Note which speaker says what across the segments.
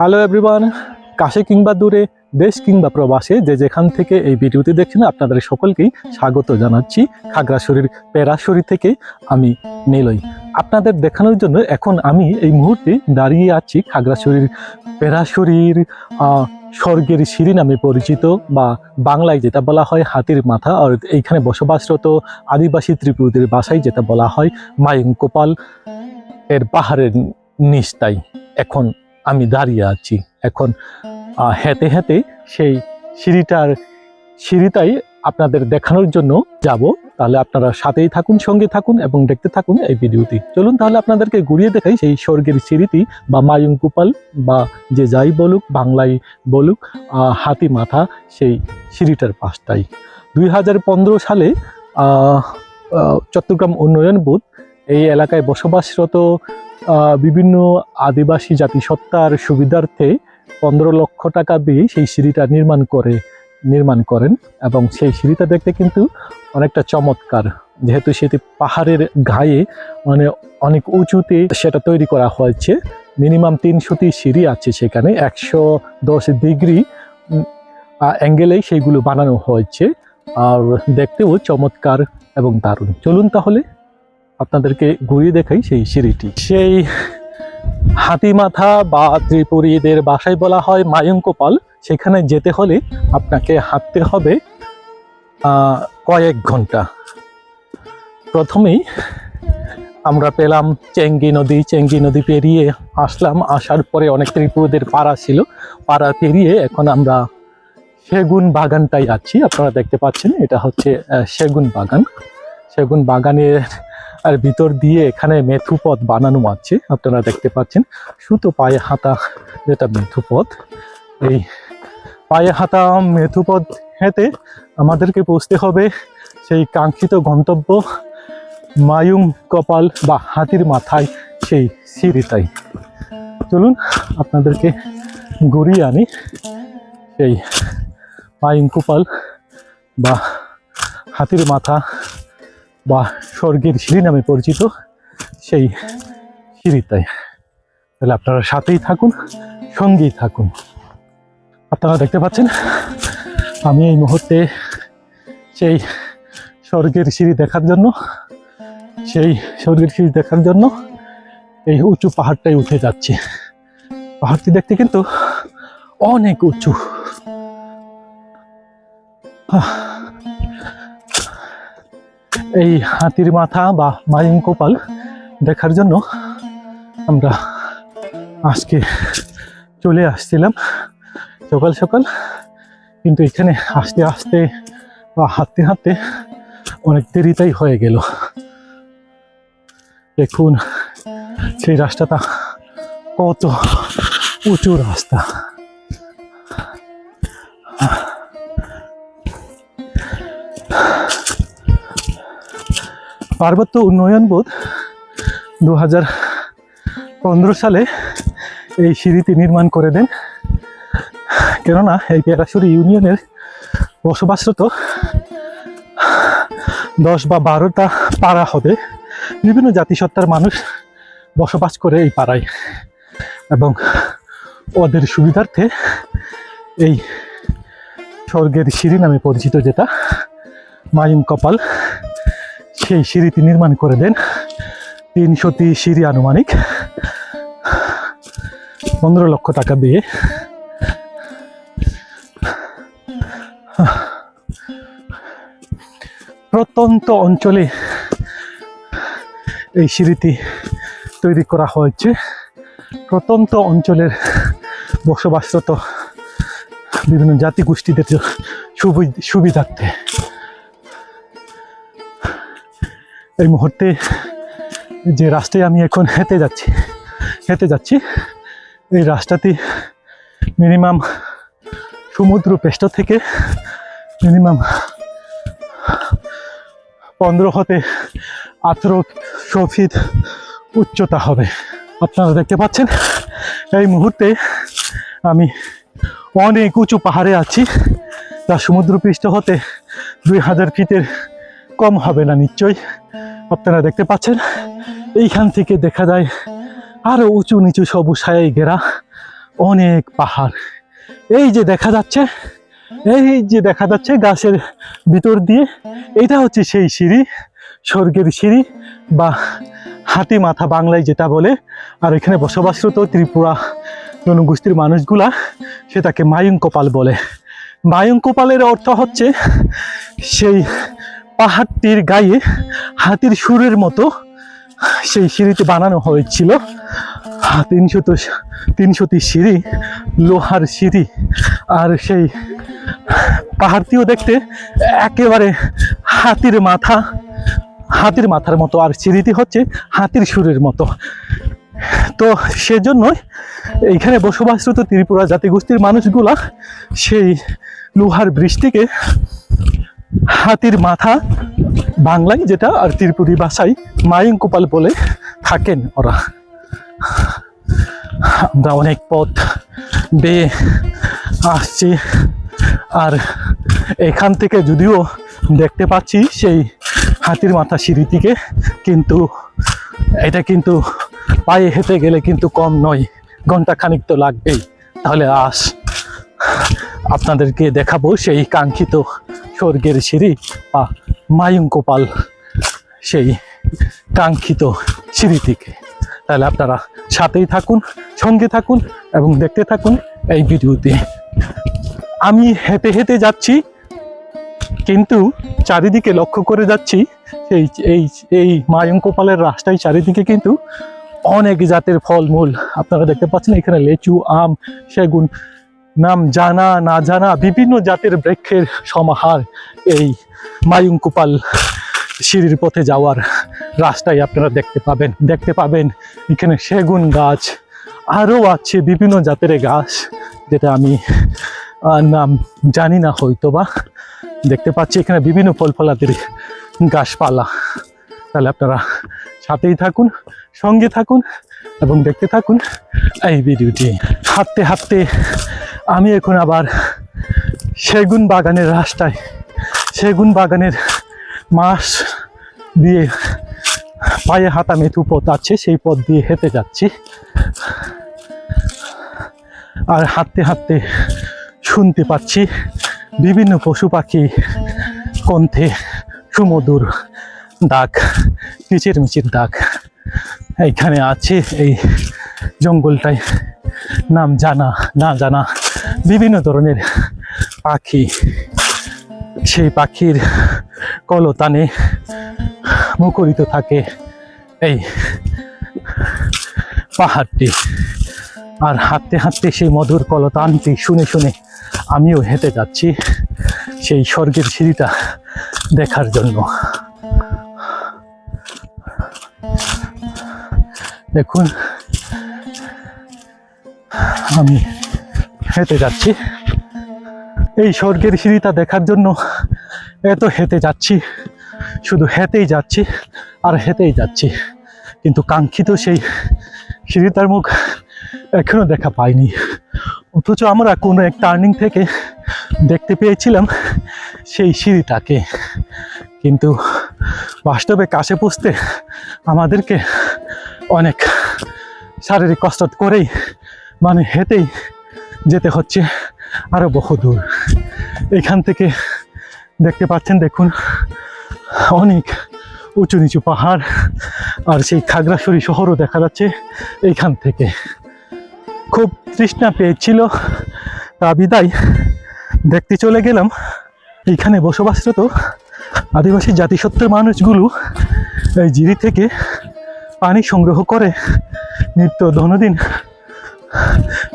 Speaker 1: Hello everyone কাশে কিংবা দূরে, দেশ কিংবা প্রবাসে যে যেখান থেকে এই ভিডিওটি দেখছেন আপনাদের সকলকেই স্বাগত জানাচ্ছি খাগড়াছড়ির পেরাশড়ি থেকে আমি নীলই আপনাদের দেখানোর জন্য এখন আমি এই মুহূর্তে দাঁড়িয়ে আছি খাগড়াছড়ির পেরাশড়ির স্বর্গের সিঁড়ি নামে পরিচিত বা বাংলায় যেটা বলা হয় হাতির মাথা, আর এইখানে বসবাসরত আদিবাসী ত্রিপুরীদের ভাষায় যেটা বলা হয় মায়ুঙ্কোপাল এর পাহাড়ের নিচটাই এখন আমি দাঁড়িয়ে আছি। এখন হেঁটে হেঁটে সেই সিঁড়িটার সিঁড়িটাই আপনাদের দেখানোর জন্য যাব। তাহলে আপনারা সাথেই থাকুন, সঙ্গে থাকুন এবং দেখতে থাকুন এই ভিডিওটি। চলুন তাহলে আপনাদেরকে ঘুরিয়ে দেখাই সেই স্বর্গের সিঁড়িটি বা মায়ুং কুপাল বা যে যাই বলুক, বাংলায় বলুক হাতি মাথা সেই সিঁড়িটার পাশটাই। দুই হাজার পনেরো সালে চট্টগ্রাম উন্নয়ন বোর্ড এই এলাকায় বসবাসরত বিভিন্ন আদিবাসী জাতিসত্তার সুবিধার্থে পনেরো লক্ষ টাকা দিয়ে সেই সিঁড়িটা নির্মাণ করে, নির্মাণ করেন এবং সেই সিঁড়িটা দেখতে কিন্তু অনেকটা চমৎকার। যেহেতু সেটি পাহাড়ের গায়ে মানে অনেক উঁচুতে সেটা তৈরি করা হয়েছে। মিনিমাম তিনশোটি সিঁড়ি আছে সেখানে, একশো দশ ডিগ্রি অ্যাঙ্গেলেই সেইগুলো বানানো হয়েছে। আর দেখতেও চমৎকার এবং দারুণ। চলুন তাহলে আপনাদেরকে ঘুরিয়ে দেখাই সেই সিঁড়িটি। সেই হাতিমাথা বা ত্রিপুরীদের বাসায় বলা হয় মায়ঙ্কপাল, সেখানে যেতে হলে আপনাকে হাঁটতে হবে কয়েক ঘণ্টা। প্রথমেই আমরা পেলাম চেঙ্গি নদী চেঙ্গি নদী পেরিয়ে আসলাম। আসার পরে অনেক ত্রিপুরীদের পাড়া ছিল, পাড়া পেরিয়ে এখন আমরা সেগুন বাগানটাই আছি। আপনারা দেখতে পাচ্ছেন, এটা হচ্ছে সেগুন বাগান। সেগুন বাগানের আর ভিতর দিয়ে এখানে মেথুপথ বানানো আছে, আপনারা দেখতে পাচ্ছেন। সুতো পায়ে হাতা যেটা মেথুপথ এই পায়ে হাতা মেথুপথ হেঁটে আমাদেরকে পৌঁছতে হবে সেই কাঙ্ক্ষিত গন্তব্য মায়ুম কপাল বা হাতির মাথায় সেই সিঁড়িটাই। চলুন আপনাদেরকে ঘুরিয়ে আনি সেই মায়ুম কপাল বা হাতির মাথা বা স্বর্গের সিঁড়ি নামে পরিচিত সেই সিঁড়িটাই তাহলে আপনারা সাথেই থাকুন, সঙ্গেই থাকুন। আপনারা দেখতে পাচ্ছেন, আমি এই মুহূর্তে সেই স্বর্গের সিঁড়ি দেখার জন্য, সেই স্বর্গের সিঁড়ি দেখার জন্য এই উঁচু পাহাড়টাই উঠে যাচ্ছে। পাহাড়টি দেখতে কিন্তু অনেক উঁচু। আহ এই হাতির মাথা বা মায়ুং কপাল দেখার জন্য আমরা আজকে চলে আসছিলাম সকাল সকাল। কিন্তু এখানে আসতে আসতে বা হাঁটতে হাঁটতে অনেক দেরিতাই হয়ে গেল। দেখুন, সেই রাস্তাটা কত উঁচু রাস্তা। পার্বত্য উন্নয়ন বোর্ড দু সালে এই সিঁড়িটি নির্মাণ করে দেন। কেননা এই পেরাশুরি ইউনিয়নের বসবাসরত দশ বা বারোটা পাড়া হবে। বিভিন্ন জাতিসত্তার মানুষ বসবাস করে এই পাড়ায় এবং ওদের সুবিধার্থে এই স্বর্গের সিঁড়ি নামে পরিচিত যেটা মায়ুম কপাল সেই সিঁড়িটি নির্মাণ করে দেন। তিনশোটি সিঁড়ি আনুমানিক। পনেরো লক্ষ টাকা দিয়ে। প্রত্যন্ত অঞ্চলে এই সিঁড়িটি তৈরি করা হয়েছে। প্রত্যন্ত অঞ্চলের বসবাসরত বিভিন্ন জাতিগোষ্ঠীদের সুবি- সুবিধার্থে। এই মুহূর্তে যে রাস্তায় আমি এখন হেঁটে যাচ্ছি হেঁটে যাচ্ছি, এই রাস্তাটি মিনিমাম সমুদ্র পৃষ্ঠ থেকে মিনিমাম পনেরো হতে আঠেরো ফিট উচ্চতা হবে। আপনারা দেখতে পাচ্ছেন, এই মুহূর্তে আমি অনেক উঁচু পাহাড়ে আছি। যা সমুদ্র পৃষ্ঠ হতে দুই হাজার ফিটের কম হবে না, নিশ্চয়ই। আপনারা দেখতে পাচ্ছেন? এইখান থেকে দেখা যায় আরও উঁচু নিচু সবুজ ছায়ায় ঘেরা অনেক পাহাড়। এই যে দেখা যাচ্ছে, এই যে দেখা যাচ্ছে গাছের ভিতর দিয়ে, এটা হচ্ছে সেই সিঁড়ি, স্বর্গের সিঁড়ি বা হাতি মাথা বাংলায় যেটা বলে। আর এখানে বসবাসরত ত্রিপুরা জনগোষ্ঠীর মানুষগুলা সেটাকে মায়ুং কপাল বলে। মায়ুং কপালের অর্থ হচ্ছে সেই পাহাড়টির গায়ে হাতির সুরের মতো সেই সিঁড়িটি বানানো হয়েছিল। তিনশত তিনশোটি সিঁড়ি, লোহার সিঁড়ি আর সেই পাহাড়টিও দেখতে একেবারে হাতির মাথা। হাতির মাথার মতো আর সিঁড়িটি হচ্ছে হাতির সুরের মতো। তো সেজন্যই এইখানে বসবাসরত ত্রিপুরা জাতিগোষ্ঠীর মানুষগুলা সেই লোহার বৃষ্টিকে হাতির মাথা বাংলায় যেটা আর ত্রিপুরী ভাষায় মায়ং কোপাল বলে থাকেন ওরা। আমরা অনেক পথ বেয়ে আসছি আর এখান থেকে যদিও দেখতে পাচ্ছি সেই হাতির মাথা সিঁড়িটিকে কিন্তু এটা কিন্তু পায়ে হেঁটে গেলে কিন্তু কম নয় ঘণ্টা খানিক তো লাগবেই। তাহলে আস। আপনাদেরকে দেখাবো সেই কাঙ্ক্ষিত স্বর্গের সিঁড়ি বা মায়ুং কোপাল সেই কাঙ্ক্ষিত সিঁড়িটিকে তাহলে আপনারা সাথেই থাকুন, সঙ্গে থাকুন এবং দেখতে থাকুন এই ভিডিওতে। আমি হেঁটে হেঁটে যাচ্ছি, কিন্তু চারিদিকে লক্ষ্য করে যাচ্ছি এই এই এই মায়ং কোপালের রাস্তায় চারিদিকে কিন্তু অনেক জাতের ফলমূল। আপনারা দেখতে পাচ্ছেন এখানে লেচু, আম, সেগুন নাম জানা, না জানা বিভিন্ন জাতের বৃক্ষের সমাহার এই মায়ুং কোপাল সিঁড়ির পথে যাওয়ার রাস্তায় আপনারা দেখতে পাবেন। দেখতে পাবেন এখানে সেগুন গাছ, আরও আছে বিভিন্ন জাতের গাছ, যেটা আমি নাম জানি না হয়তো বা দেখতে পাচ্ছি এখানে বিভিন্ন ফল ফলাদের গাছপালা। তাহলে আপনারা সাথেই থাকুন, সঙ্গে থাকুন এবং দেখতে থাকুন এই ভিডিওটি। হাঁটতে হাঁটতে আমি এখন আবার সেগুন বাগানের রাস্তায়, সেগুন বাগানের মাস দিয়ে পায়ে হাতা মেথু পথ আছে সেই পথ দিয়ে হেঁটে যাচ্ছি। আর হাঁটতে হাঁটতে শুনতে পাচ্ছি বিভিন্ন পশু পাখি, কণ্ঠে সুমধুর ডাক কিচির মিচির ডাক এইখানে আছে এই জঙ্গলটায় নাম জানা, না জানা। বিভিন্ন ধরনের পাখি, সেই পাখির কলতানে মুখরিত থাকে এই পাহাড়টি। আর হাঁটতে হাঁটতে সেই মধুর কলতানটি শুনে শুনে আমিও হেঁটে যাচ্ছি সেই স্বর্গের সিঁড়িটা দেখার জন্য। দেখুন, আমি হেঁটে যাচ্ছি। এই স্বর্গের সিঁড়িটা দেখার জন্য এত হেঁটে যাচ্ছি। শুধু হেঁটেই যাচ্ছি আর হেঁটেই যাচ্ছি। কিন্তু কাঙ্ক্ষিত সেই সিঁড়িটার মুখ এখনও দেখা পাইনি। অথচ আমরা কোনো এক টার্নিং থেকে দেখতে পেয়েছিলাম সেই সিঁড়িটাকে। কিন্তু বাস্তবে কাছে পুষতে আমাদেরকে অনেক শারীরিক কষ্ট করেই মানে হেঁটেই যেতে হচ্ছে আরও বহু দূর। এখান থেকে দেখতে পাচ্ছেন, দেখুন, অনেক উঁচু নিচু পাহাড় আর সেই খাগড়াছড়ি শহরও দেখা যাচ্ছে এইখান থেকে। খুব তৃষ্ণা পেয়েছিল। তা বিদায়, দেখতে চলে গেলাম। এইখানে বসবাসরত আদিবাসী জাতিসত্ত্বের মানুষগুলো এই জিরি থেকে পানি সংগ্রহ করে নিত্য দৈনন্দিন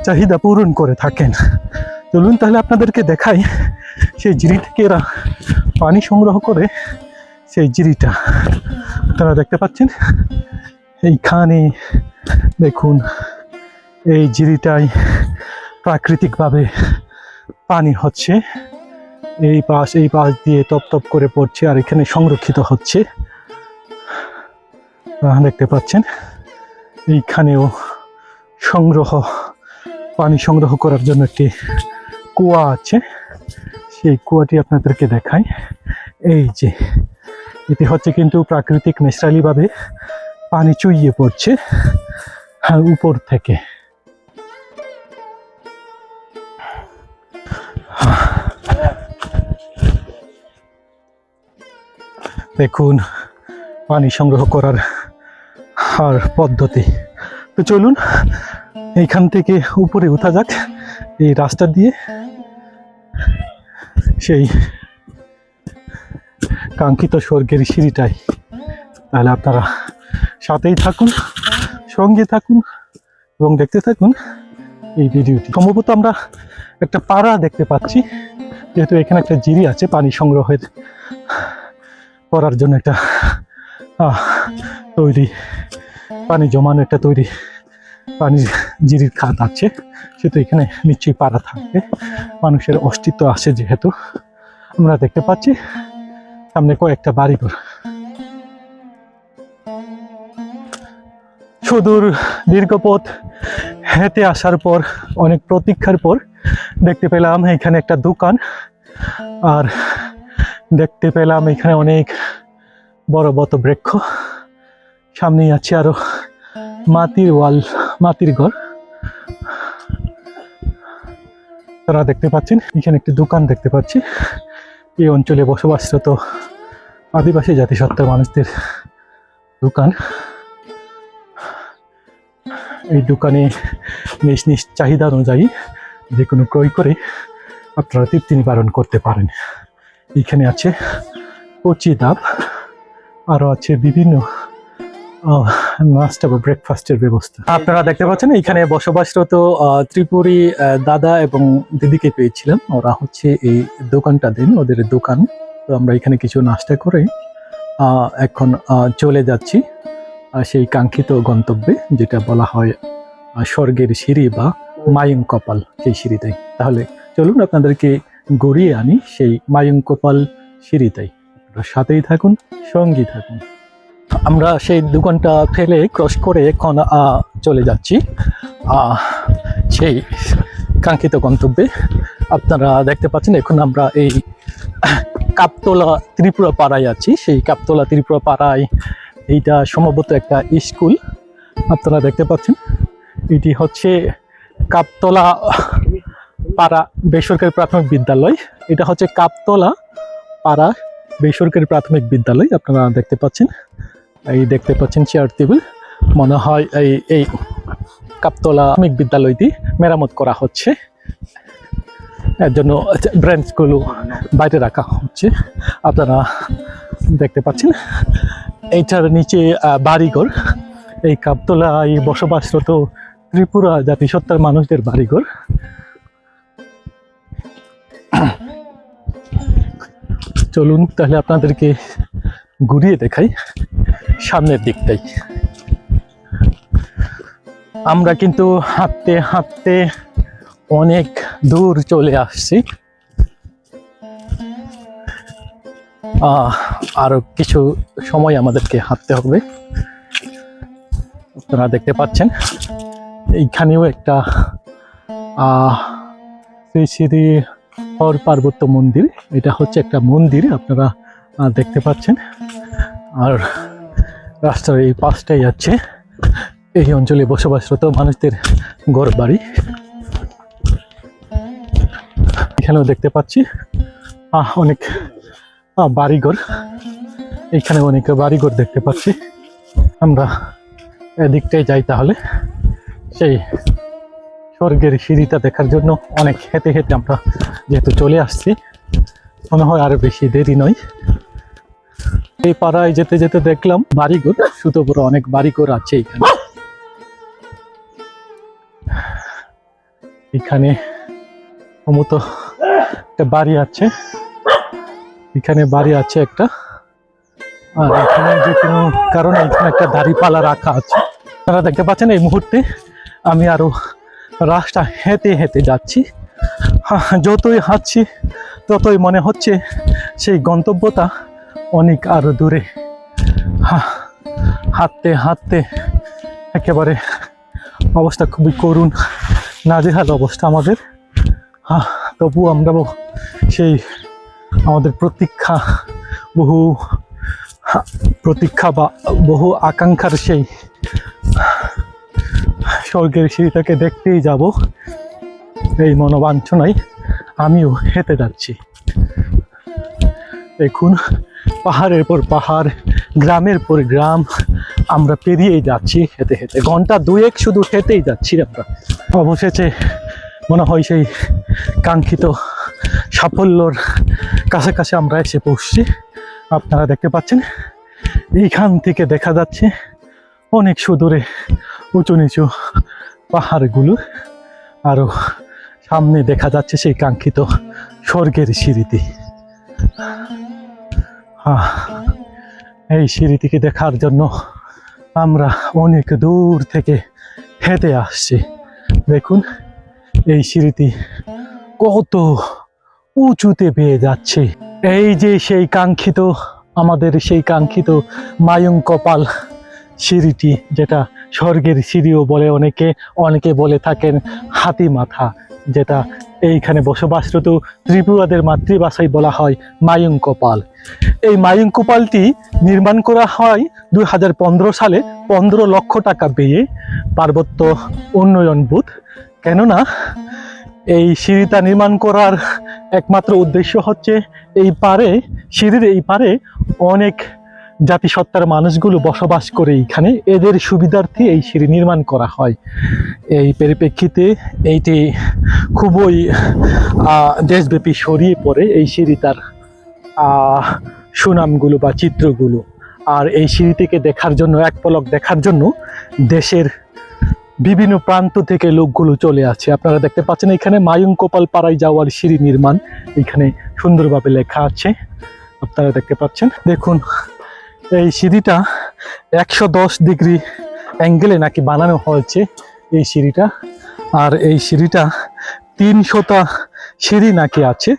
Speaker 1: চাহিদা পূরণ করে থাকেন। চলুন তাহলে আপনাদেরকে দেখাই সেই জিরি থেকে এরা পানি সংগ্রহ করে সেই জিরিটা। আপনারা দেখতে পাচ্ছেন? এইখানে দেখুন, এই জিরিটাই প্রাকৃতিকভাবে পানি হচ্ছে। এই পাশ এই পাশ দিয়ে টপ টপ করে পড়ছে আর এখানে সংরক্ষিত হচ্ছে। দেখতে পাচ্ছেন? এইখানেও সংগ্রহ, পানি সংগ্রহ করার জন্য একটি কুয়া আছে। সেই কুয়াটি আপনাদেরকে দেখাই। এই যে, এটি হচ্ছে কিন্তু প্রাকৃতিক ন্যাচারালিভাবে পানি চুইয়ে পড়ছে হ্যাঁ উপর থেকে। দেখুন, পানি সংগ্রহ করার আর পদ্ধতি। তো চলুন, এইখান থেকে উপরে উঠা যাক, এই রাস্তা দিয়ে সেই কাঙ্ক্ষিত স্বর্গের সিঁড়িটাই তাহলে আপনারা সাথেই থাকুন, সঙ্গে থাকুন এবং দেখতে থাকুন এই ভিডিওটি। সম্ভবত আমরা একটা পাড়া দেখতে পাচ্ছি, যেহেতু এখানে একটা জিরি আছে পানি সংগ্রহের করার জন্য একটা তৈরি পানি জমানো একটা তৈরি পানি জিরির খাত আছে, সেহেতু এখানে নিশ্চয়ই পাড়া থাকবে। মানুষের অস্তিত্ব আছে যেহেতু। আমরা দেখতে পাচ্ছি সামনে কয়েকটা বাড়িঘর। সুদূর দীর্ঘ পথ হেঁটে আসার পর, অনেক প্রতীক্ষার পর দেখতে পেলাম এখানে একটা দোকান। আর দেখতে পেলাম এখানে অনেক বড় বড় বৃক্ষ। সামনেই আছে আরও। মাটির ওয়াল, মাটির ঘর। তারা দেখতে পাচ্ছেন, এখানে একটি দোকান দেখতে পাচ্ছি। এই অঞ্চলে বসবাসরত আদিবাসী জাতিসত্তার মানুষদের দোকান। এই দোকানে নিজ নিজ চাহিদা অনুযায়ী যে কোনো ক্রয় করে আপনারা তৃপ্তি নিবারণ করতে পারেন। এখানে আছে কচি ডাব আরও আছে বিভিন্ন নাস্তা বা ব্রেকফাস্টের ব্যবস্থা। আপনারা দেখতে পাচ্ছেন, এখানে বসবাসরত ত্রিপুরী দাদা এবং দিদিকে পেয়েছিলাম। ওরা হচ্ছে এই দোকানটা দিন, ওদের দোকান। তো আমরা এখানে কিছু নাস্তা করে এখন চলে যাচ্ছি। সেই কাঙ্ক্ষিত গন্তব্যে, যেটা বলা হয় স্বর্গের সিঁড়ি বা মায়ুং কপাল, সেই সিঁড়িটাই। তাহলে চলুন, আপনাদেরকে গড়িয়ে আনি সেই মায়ুং কপাল সিঁড়িটাই। আপনারা সাথেই থাকুন সঙ্গী থাকুন। আমরা সেই দোকানটা ফেলে ক্রস করে এখন চলে যাচ্ছি। সেই কাঙ্ক্ষিত গন্তব্যে। আপনারা দেখতে পাচ্ছেন, এখন আমরা এই কাপতলা ত্রিপুরা পাড়ায় আছি। সেই কাপতলা ত্রিপুরা পাড়ায় এইটা সম্ভবত একটা স্কুল। আপনারা দেখতে পাচ্ছেন, এটি হচ্ছে কাপতলা পাড়া বেসরকারি প্রাথমিক বিদ্যালয়। এটা হচ্ছে কাপতলা পাড়া বেসরকারি প্রাথমিক বিদ্যালয়, আপনারা দেখতে পাচ্ছেন। এই দেখতে পাচ্ছেন চেয়ার টেবিল মনে হয় এই এই কাপতলা প্রাথমিক বিদ্যালয়টি মেরামত করা হচ্ছে। এর জন্য ব্রেঞ্চগুলো বাইরে রাখা হচ্ছে। আপনারা দেখতে পাচ্ছেন, এইটার নিচে বাড়িঘর। এই কাপতলা এই বসবাসরত ত্রিপুরা জাতিসত্তার মানুষদের বাড়িঘর। চলুন তাহলে আপনাদেরকে ঘুরিয়ে দেখাই। সামনের দিকটাই। আমরা কিন্তু হাঁটতে হাঁটতে অনেক দূর চলে আসছি। আরও কিছু সময় আমাদেরকে হাঁটতে হবে। আপনারা দেখতে পাচ্ছেন, এইখানেও একটা শ্রী শ্রী হর পার্বত্য মন্দির। এটা হচ্ছে একটা মন্দির, আপনারা দেখতে পাচ্ছেন। আর রাস্তার এই পাশটাই যাচ্ছে। এই অঞ্চলে বসবাসরত মানুষদের ঘর বাড়ি। এখানেও দেখতে পাচ্ছি। অনেক বাড়িঘর। এখানে অনেক বাড়িঘর দেখতে পাচ্ছি। আমরা এদিকটাই যাই তাহলে। সেই স্বর্গের সিঁড়িটা দেখার জন্য অনেক হেঁটে হেঁটে আমরা যেহেতু চলে আসছি, মনে হয় আরও বেশি দেরি নয়। এই পাড়ায় যেতে যেতে দেখলাম বাড়িঘর শুধু বড় অনেক বাড়িঘর আছে এখানে। এখানে সম্ভবত একটা বাড়ি আছে। এখানে বাড়ি আছে একটা। আর এখানে যে কোনো কারণে এখানে একটা দাড়িপালা রাখা আছে। আপনারা দেখতে পাচ্ছেন এই মুহূর্তে আমি আরও রাস্তা হেঁটে হেঁটে যাচ্ছি। হা- যতই হাঁটছি, ততই মনে হচ্ছে সেই গন্তব্যটা অনেক আরও দূরে। হাঁটতে হাঁটতে একেবারে অবস্থা খুবই করুণ নাজেহাল অবস্থা আমাদের। হা, তবু আমরা সেই আমাদের প্রতীক্ষা বহু প্রতীক্ষা বা বহু আকাঙ্ক্ষার সেই স্বর্গের সিঁড়িটাকে দেখতেই যাব। এই মনোবাঞ্ছনায় আমিও হেঁটে যাচ্ছি। দেখুন পাহাড়ের পর পাহাড় গ্রামের পর গ্রাম আমরা পেরিয়েই যাচ্ছি হেঁটে হেঁটে। ঘণ্টা দুয়েক শুধু হেঁটেই যাচ্ছি আমরা। অবশেষে মনে হয় সেই কাঙ্ক্ষিত সাফল্যর কাছাকাছি আমরা এসে পৌঁছছি। আপনারা দেখতে পাচ্ছেন এইখান থেকে দেখা যাচ্ছে অনেক সুদূরে উঁচু নিচু পাহাড়গুলো। আরও সামনে দেখা যাচ্ছে সেই কাঙ্ক্ষিত স্বর্গের আহ, এই সিঁড়িটিকে দেখার জন্য আমরা অনেক দূর থেকে হেঁটে আসছি। দেখুন, এই সিঁড়িটি কত উঁচুতে পেয়ে যাচ্ছে। এই যে সেই কাঙ্ক্ষিত, আমাদের সেই কাঙ্ক্ষিত মায়ুং কপাল সিঁড়িটি, যেটা স্বর্গের সিঁড়িও বলে অনেকে অনেকে বলে থাকেন হাতি মাথা যেটা এইখানে বসবাসরত ত্রিপুরাদের মাতৃভাষায় বলা হয় মায়ুং কপাল। এই মায়ুং কপালটি নির্মাণ করা হয় দুই হাজার পনেরো সালে পনেরো লক্ষ টাকা ব্যয়ে পার্বত্য উন্নয়ন বুথ। কেননা এই সিঁড়িটা নির্মাণ করার একমাত্র উদ্দেশ্য হচ্ছে এই পারে, সিঁড়ির এই পারে অনেক জাতিসত্তার মানুষগুলো বসবাস করে এইখানে, এদের সুবিধার্থে এই সিঁড়ি নির্মাণ করা হয়। এই পরিপ্রেক্ষিতে এইটি খুবই দেশব্যাপী ছড়িয়ে পড়ে এই সিঁড়ি তার সুনামগুলো বা চিত্রগুলো। আর এই সিঁড়ি থেকে দেখার জন্য, এক পলক দেখার জন্য দেশের বিভিন্ন প্রান্ত থেকে লোকগুলো চলে আসে। আপনারা দেখতে পাচ্ছেন এখানে মায়ুং কোপাল পাড়ায় যাওয়ার সিঁড়ি নির্মাণ, এখানে সুন্দরভাবে লেখা আছে। আপনারা দেখতে পাচ্ছেন। দেখুন এই সিঁড়িটা একশো দশ ডিগ্রি অ্যাঙ্গেলে নাকি বানানো হয়েছে এই সিঁড়িটা। আর এই সিঁড়িটা তিনশোটা সিঁড়ি নাকি আছে,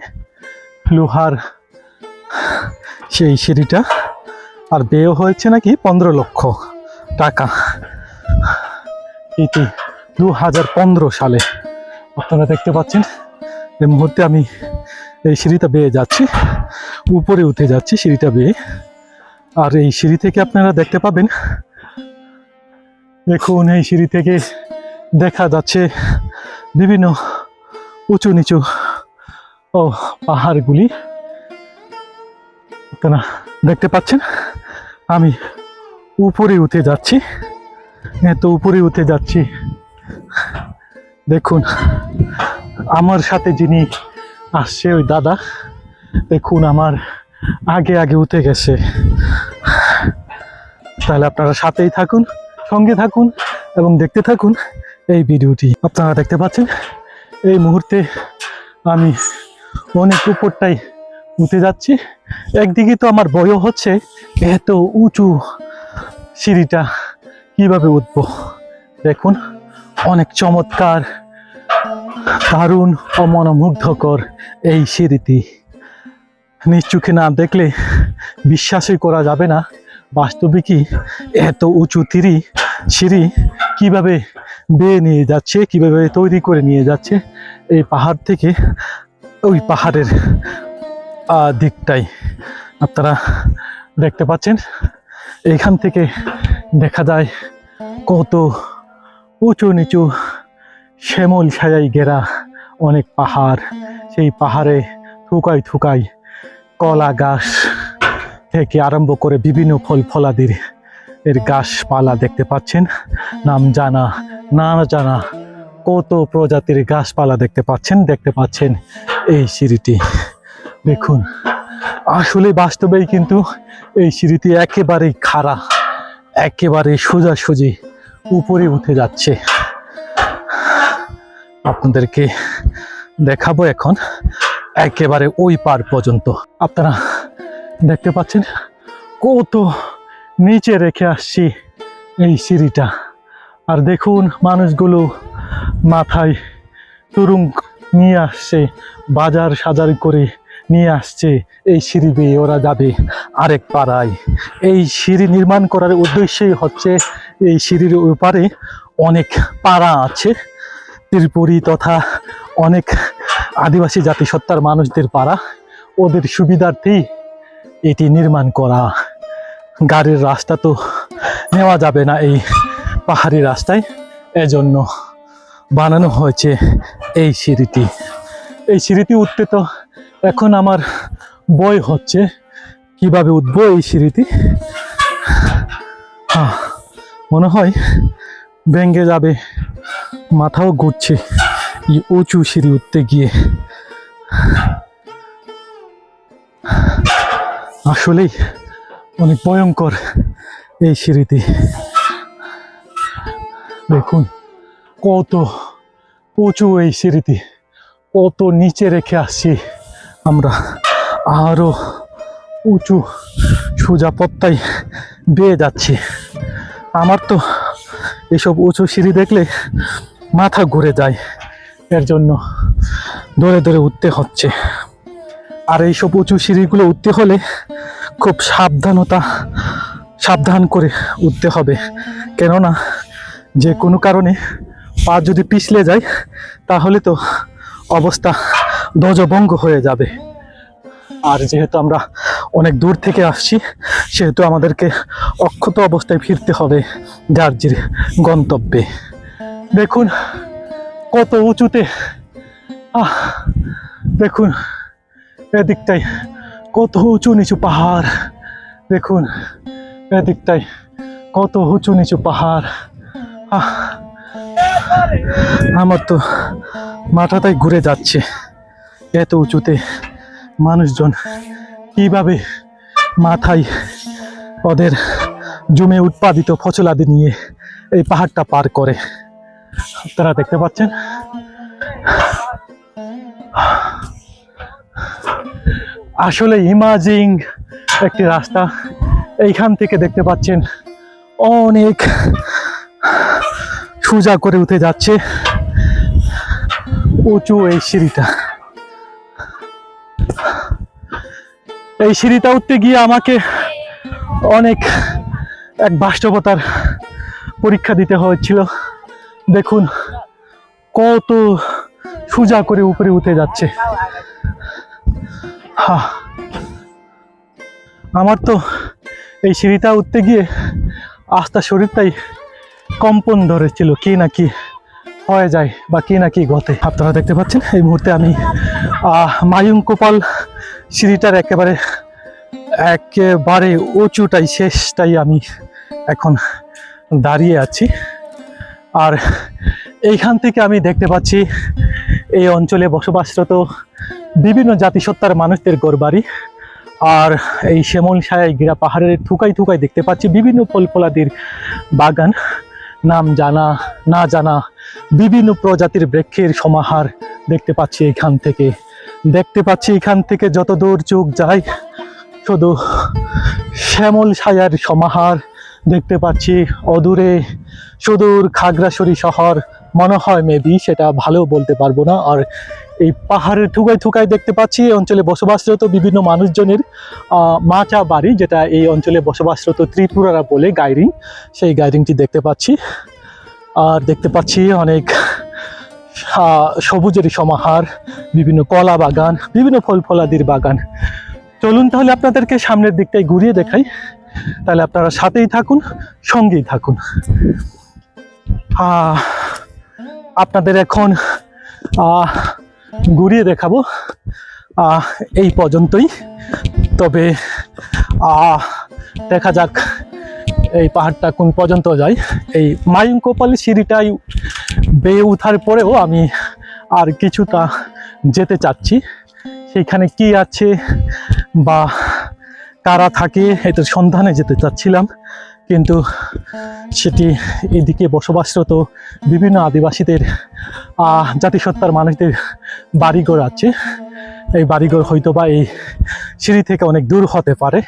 Speaker 1: লোহার সেই সিঁড়িটা। আর ব্যয় হয়েছে নাকি পনেরো লক্ষ টাকা। এটি দু হাজার পনেরো সালে। আপনারা দেখতে পাচ্ছেন এই মুহূর্তে আমি এই সিঁড়িটা বেয়ে যাচ্ছি, উপরে উঠে যাচ্ছি সিঁড়িটা বেয়ে। আর এই সিঁড়ি থেকে আপনারা দেখতে পাবেন। দেখুন, এই সিঁড়ি থেকে দেখা যাচ্ছে বিভিন্ন উঁচু নিচু, ও, পাহাড়গুলি। আপনারা দেখতে পাচ্ছেন, আমি উপরে উঠে যাচ্ছি। এত উপরে উঠে যাচ্ছি। দেখুন, আমার সাথে যিনি আসছে, ওই দাদা, দেখুন আমার আগে আগে উঠে গেছে। তাহলে আপনারা সাথেই থাকুন, সঙ্গে থাকুন এবং দেখতে থাকুন এই ভিডিওটি। আপনারা দেখতে পাচ্ছেন, এই মুহূর্তে আমি অনেক উপরটাই উঠে যাচ্ছি। একদিকে তো আমার বয় হচ্ছে, এত উঁচু সিঁড়িটা কীভাবে উঠবো? দেখুন, অনেক চমৎকার, দারুণ ও মনোমুগ্ধকর এই সিঁড়িটি। নিজ চোখে না দেখলে বিশ্বাসই করা যাবে না। বাস্তবিকই এত উঁচু তিরি সিঁড়ি কীভাবে বেয়ে নিয়ে যাচ্ছে, কীভাবে তৈরি করে নিয়ে যাচ্ছে এই পাহাড় থেকে, ওই পাহাড়ের দিকটাই। আপনারা দেখতে পাচ্ছেন এইখান থেকে দেখা যায় কত উঁচু নিচু শ্যামল ছায়াই ঘেরা অনেক পাহাড়। সেই পাহাড়ে থুকাই থুকাই কলা গাছ থেকে আরম্ভ করে বিভিন্ন ফল ফলাদির এর গাছপালা দেখতে পাচ্ছেন। নাম জানা, না জানা কত প্রজাতির গাছপালা দেখতে পাচ্ছেন দেখতে পাচ্ছেন এই সিঁড়িটি। দেখুন, আসলে বাস্তবেই কিন্তু এই সিঁড়িটি একেবারেই খাড়া একেবারে সোজাসুজি উপরে উঠে যাচ্ছে। আপনাদেরকে দেখাবো এখন একেবারে ওই পার পর্যন্ত। আপনারা দেখতে পাচ্ছেন কত নিচে রেখে আসছি এই সিঁড়িটা। আর দেখুন মানুষগুলো মাথায় তুরুং নিয়ে আসছে, বাজার সাজার করে নিয়ে আসছে এই সিঁড়ি বেয়ে ওরা যাবে আরেক পাড়ায়। এই সিঁড়ি নির্মাণ করার উদ্দেশ্যই হচ্ছে এই সিঁড়ির ওপারে অনেক পাড়া আছে ত্রিপুরী তথা অনেক আদিবাসী জাতিসত্তার মানুষদের পাড়া ওদের সুবিধার্থেই এটি নির্মাণ করা। গাড়ির রাস্তা তো নেওয়া যাবে না এই পাহাড়ি রাস্তায়। এজন্য বানানো হয়েছে এই সিঁড়িটি। এই সিঁড়িটি উঠতে তো এখন আমার বই হচ্ছে। কীভাবে উঠবো এই আহ, মনে হয় ভেঙে যাবে মাথাও ঘুরছে। এই উঁচু সিঁড়ি উঠতে গিয়ে। আসলেই অনেক ভয়ঙ্কর এই সিঁড়িতে দেখুন, কত উঁচু এই সিঁড়িতে কত নিচে রেখে আসছি আমরা। আরও উঁচু সোজা পত্তায় বেয়ে যাচ্ছি। আমার তো এসব উঁচু সিঁড়ি দেখলে মাথা ঘুরে যায়। এর জন্য ধরে ধরে উঠতে হচ্ছে। আর এইসব উঁচু সিঁড়িগুলো উঠতে হলে খুব সাবধানতা, সাবধান করে উঠতে হবে। কেননা যে কোনো কারণে পা যদি পিছলে যায়, তাহলে তো অবস্থা ধ্বজভঙ্গ হয়ে যাবে। আর যেহেতু আমরা অনেক দূর থেকে আসছি, সেহেতু আমাদেরকে অক্ষত অবস্থায় ফিরতে হবে যে গন্তব্যে। দেখুন কত উঁচুতে? আহ, দেখুন এদিকটাই কত উঁচু নিচু পাহাড়। দেখুন এদিকটাই কত উঁচু নিচু পাহাড়। আহ, আমার তো মাথাটাই ঘুরে যাচ্ছে এত উঁচুতে। মানুষজন কীভাবে মাথায় ওদের জমে উৎপাদিত ফসলাদি নিয়ে এই পাহাড়টা পার করে? আপনারা দেখতে পাচ্ছেন? আসলে ইমাজিং একটি রাস্তা। এইখান থেকে দেখতে পাচ্ছেন অনেক সোজা করে উঠে যাচ্ছে উঁচু এই সিঁড়িটা। এই সিঁড়িটা উঠতে গিয়ে আমাকে অনেক এক বাস্তবতার পরীক্ষা দিতে হয়েছিল। দেখুন, কত সোজা করে উপরে উঠে যাচ্ছে। হা, আমার তো এই সিঁড়িটা উঠতে গিয়ে আস্থা শরীরটাই কম্পন ধরেছিল, কি না কি হয়ে যায় বা কি না কি গতে আপনারা দেখতে পাচ্ছেন, এই মুহূর্তে আমি মায়ুং কোপাল সিঁড়িটার একেবারে একেবারে উঁচুটাই, শেষটাই আমি এখন দাঁড়িয়ে আছি। আর এইখান থেকে আমি দেখতে পাচ্ছি এই অঞ্চলে বসবাসরত বিভিন্ন জাতিসত্তার মানুষদের গড়বাড়ি আর এই শ্যামল ছায় গিরা পাহাড়ের থুকাই থুকাই দেখতে পাচ্ছি বিভিন্ন ফল ফলাদির বাগান। নাম জানা, না জানা বিভিন্ন প্রজাতির বৃক্ষের সমাহার দেখতে পাচ্ছি এখান থেকে। দেখতে পাচ্ছি এখান থেকে যত দূর চোখ যায়, শুধু শ্যামল ছায়ার সমাহার দেখতে পাচ্ছি অদূরে সুদূর খাগড়াছড়ি শহর। মনে হয় মেবি সেটা ভালো বলতে পারব না। আর এই পাহাড়ের থুকায় থুকায় দেখতে পাচ্ছি, এই অঞ্চলে বসবাসরত বিভিন্ন মানুষজনের মাচা বাড়ি, যেটা এই অঞ্চলে বসবাসরত ত্রিপুরারা বলে গাইরিং। সেই গাইরিংটি দেখতে পাচ্ছি। আর দেখতে পাচ্ছি অনেক সবুজের সমাহার, বিভিন্ন কলা বাগান, বিভিন্ন ফল ফলাদির বাগান। চলুন তাহলে আপনাদেরকে সামনের দিকটাই ঘুরিয়ে দেখাই। তাহলে আপনারা সাথেই থাকুন, সঙ্গেই থাকুন। আপনাদের এখন ঘুরিয়ে দেখাবো। এই পর্যন্তই। তবে দেখা যাক এই পাহাড়টা কোন পর্যন্ত যায়। এই মায়ুং কোপালি সিঁড়িটাই বেয়ে উঠার পরেও আমি আর কিছুটা যেতে চাচ্ছি। সেখানে কি আছে বা কারা থাকে এটার সন্ধানে যেতে চাচ্ছিলাম, কিন্তু সেটি এদিকে বসবাসরত বিভিন্ন আদিবাসীদের জাতিসত্তার মানুষদের বাড়িঘর আছে। এই বাড়িঘর হয়তো বা এই সিঁড়ি থেকে অনেক দূর হতে পারে।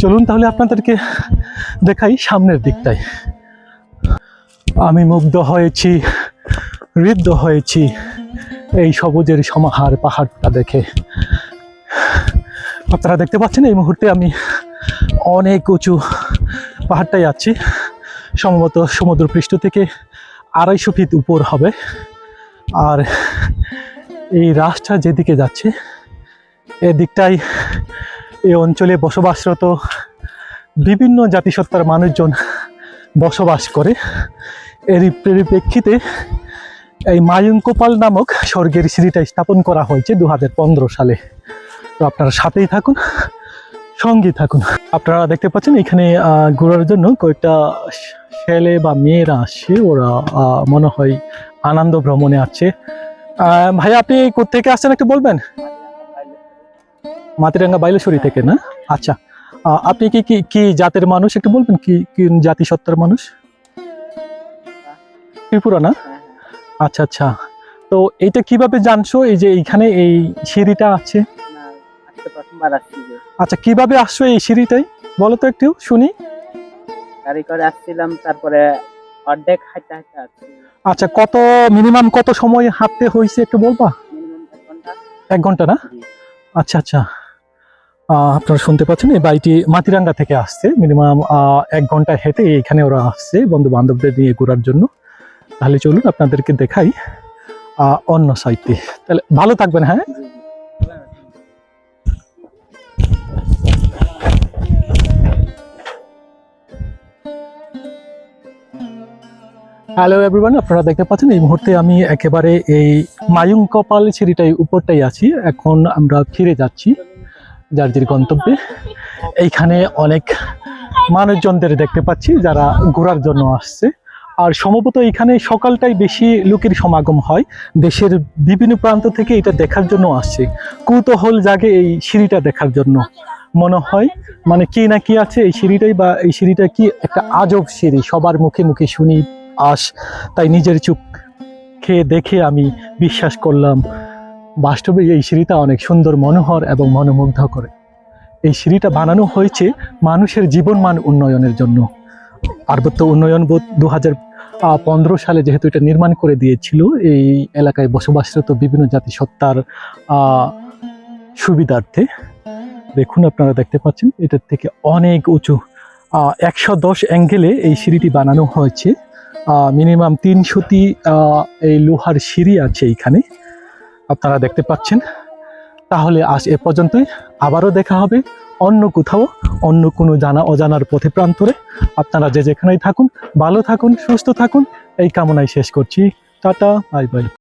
Speaker 1: চলুন তাহলে আপনাদেরকে দেখাই সামনের দিকটায়। আমি মুগ্ধ হয়েছি, ঋদ্ধ হয়েছি এই সবুজের সমাহার পাহাড়টা দেখে। আপনারা দেখতে পাচ্ছেন এই মুহূর্তে আমি অনেক উঁচু পাহাড়টাই আছি সম্ভবত সমুদ্র পৃষ্ঠ থেকে আড়াইশো ফিট উপর হবে। আর এই রাস্তা যেদিকে যাচ্ছে এদিকটাই এই অঞ্চলে বসবাসরত বিভিন্ন জাতিসত্তার মানুষজন বসবাস করে। এরই পরিপ্রেক্ষিতে এই মায়ুঙ্কোপাল নামক স্বর্গের সিঁড়িটা স্থাপন করা হয়েছে দু হাজার পনেরো সালে। তো আপনারা সাথেই থাকুন সঙ্গে থাকুন। আপনারা দেখতে পাচ্ছেন এখানে ঘোরার জন্য কয়েকটা ছেলে বা মেয়েরা আসছে ওরা মনে হয় আনন্দ ভ্রমণে আছে। ভাই, আপনি কোথেকে আসছেন একটু বলবেন? মাতিরাঙ্গা বাইলেশ্বরী থেকে, না? আচ্ছা আপনি কি কি কি জাতের মানুষ একটু বলবেন? কি কি জাতি সত্তার মানুষ? ত্রিপুরা, না? আচ্ছা আচ্ছা। তো এইটা কীভাবে জানছো? এই যে এইখানে এই সিঁড়িটা আছে?
Speaker 2: আজকে প্রথমবার আসছি
Speaker 1: আচ্ছা কীভাবে আসছো এই সিঁড়িটাই বলো তো একটু শুনি।
Speaker 2: গাড়ি করে আসছিলাম তারপরে অর্ধেক হাঁটতে হাঁটতে আসছি
Speaker 1: আচ্ছা কত মিনিমাম কত সময় হাঁটতে হয়েছে একটু বলবা?
Speaker 2: এক
Speaker 1: ঘণ্টা। না? আচ্ছা আচ্ছা। আপনারা শুনতে পাচ্ছেন এই বাড়িটি মাতিরাঙ্গা থেকে আসছে। মিনিমাম এক ঘণ্টা হেঁটে এখানে ওরা আসছে বন্ধু বান্ধবদের নিয়ে ঘোরার জন্য। তাহলে চলুন আপনাদেরকে দেখাই আহ, অন্য সাইডে তাহলে ভালো থাকবেন হ্যাঁ? হ্যালো এভরিওয়ান আপনারা দেখতে পাচ্ছেন, এই মুহূর্তে আমি একেবারে এই মায়ুং কপাল সিঁড়িটাই, উপরটাই আছি। এখন আমরা ফিরে যাচ্ছি যার যার গন্তব্যে। এইখানে অনেক মানুষজনদের দেখতে পাচ্ছি যারা ঘোরার জন্য আসছে। আর সম্ভবত এখানে সকালটাই বেশি লোকের সমাগম হয়। দেশের বিভিন্ন প্রান্ত থেকে এটা দেখার জন্য আসছে। কৌতূহল জাগে এই সিঁড়িটা দেখার জন্য। মনে হয় মানে কি না কি আছে এই সিঁড়িটাই বা এই সিঁড়িটা কি একটা আজব সিঁড়ি। সবার মুখে মুখে শুনি আস। তাই নিজের চোখ খেয়ে দেখে আমি বিশ্বাস করলাম, বাস্তবে এই সিঁড়িটা অনেক সুন্দর, মনোহর এবং মনোমুগ্ধ করে এই সিঁড়িটা বানানো হয়েছে মানুষের জীবনমান উন্নয়নের জন্য। পার্বত্য উন্নয়ন বোধ দু হাজার পনেরো সালে যেহেতু এটা নির্মাণ করে দিয়েছিল, এই এলাকায় বসবাসরত বিভিন্ন জাতিসত্তার সুবিধার্থে। দেখুন আপনারা দেখতে পাচ্ছেন, এটার থেকে অনেক উঁচু একশো দশ অ্যাঙ্গেলে এই সিঁড়িটি বানানো হয়েছে। মিনিমাম তিনশোটি এই লোহার সিঁড়ি আছে এইখানে। আপনারা দেখতে পাচ্ছেন। তাহলে আজ এ পর্যন্তই। আবারও দেখা হবে অন্য কোথাও, অন্য কোনো জানা অজানার পথে প্রান্তরে। আপনারা যে যেখানেই থাকুন, ভালো থাকুন, সুস্থ থাকুন। এই কামনায় শেষ করছি। Tata, bye bye.